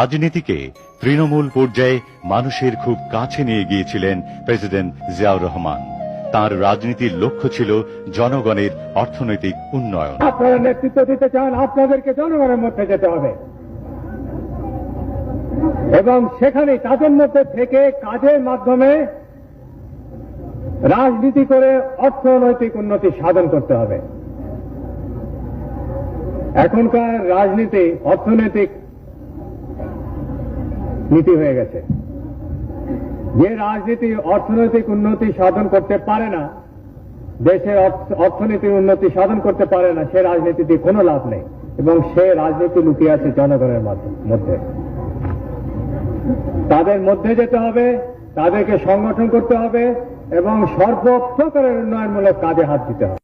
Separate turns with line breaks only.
রাজনীতিকে তৃণমূল পর্যায়ে মানুষের খুব কাছে নিয়ে গিয়েছিলেন প্রেসিডেন্ট জিয়াউর রহমান। তার রাজনীতির লক্ষ্য ছিল জনগণের অর্থনৈতিক উন্নয়ন।
আপনারা নেতৃত্ব দিতে চান, আপনাদেরকে জনগণের মধ্যে যেতে হবে। এবং সেখানে তাদের মধ্যে থেকে কাজের মাধ্যমে রাজনীতি করে অর্থনৈতিক উন্নতি সাধন করতে হবে। এখনকার রাজনীতি অর্থনৈতিক নীতি হয়ে গেছে। যে রাজনীতি, অর্থনৈতিক উন্নতি সাধন করতে পারে না, দেশের অর্থ- অর্থনীতির উন্নতি সাধন করতে পারে না, সে রাজনীতিতে কোনো লাভ নেই। এবং সে রাজনীতি লুকিয়ে আছে জনগণের মধ্যে। তাদের মধ্যে যেতে হবে, তাদেরকে সংগঠন করতে হবে, এবং সর্বপ্রকারের উন্নয়নমূলক কাজে হাত দিতে হবে।